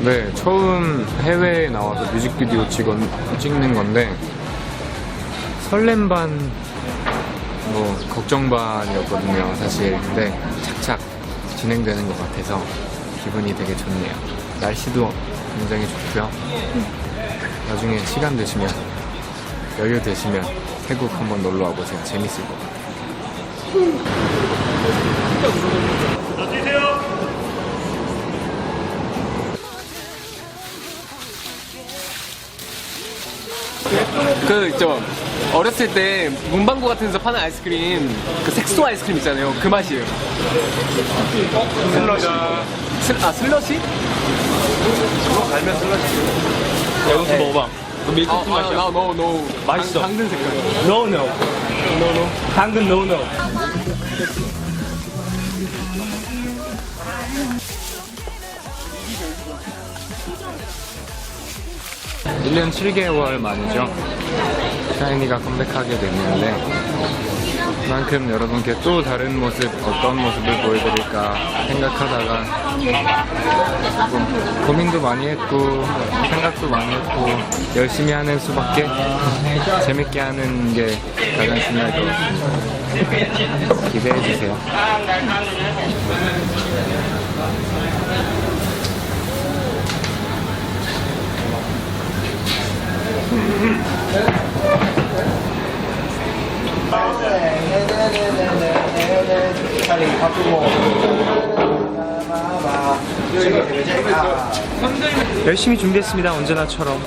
네, 처음 해외에 나와서 뮤직비디오 찍은, 찍는 건데 설렘 반, 뭐 걱정 반이었거든요, 사실. 근데 착착 진행되는 것 같아서 기분이 되게 좋네요. 날씨도 굉장히 좋고요. 나중에 시간 되시면 여유 되시면 태국 한번 놀러 와보세요. 재밌을 것 같아요. 그 있죠 어렸을 때 문방구 같은 데서 파는 아이스크림 그 색소 아이스크림 있잖아요 그 맛이에요 슬러시 슬, 아 슬러시? 여기서 먹어봐. 그 밀크티 아, 맛이야. 나 no no 맛있어. 당, 당근 색깔 No no. No no. 당근 no no. 일년 7개월 만이죠. 샤이니가 컴백하게 됐는데 그만큼 여러분께 또 다른 모습, 어떤 모습을 보여드릴까 생각하다가 조금 고민도 많이 했고 생각도 많이 했고 열심히 하는 수밖에 재밌게 하는 게 가장 중요할 것 같습니다. 기대해 주세요. 열심히 준비했습니다. 언제나처럼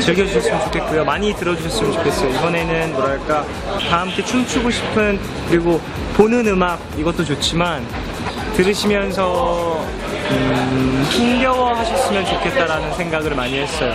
즐겨주셨으면 좋겠고요. 많이 들어주셨으면 좋겠어요. 이번에는 뭐랄까 다 함께 춤추고 싶은 그리고 보는 음악 이것도 좋지만 들으시면서 음, 흥겨워 하셨으면 좋겠다라는 생각을 많이 했어요.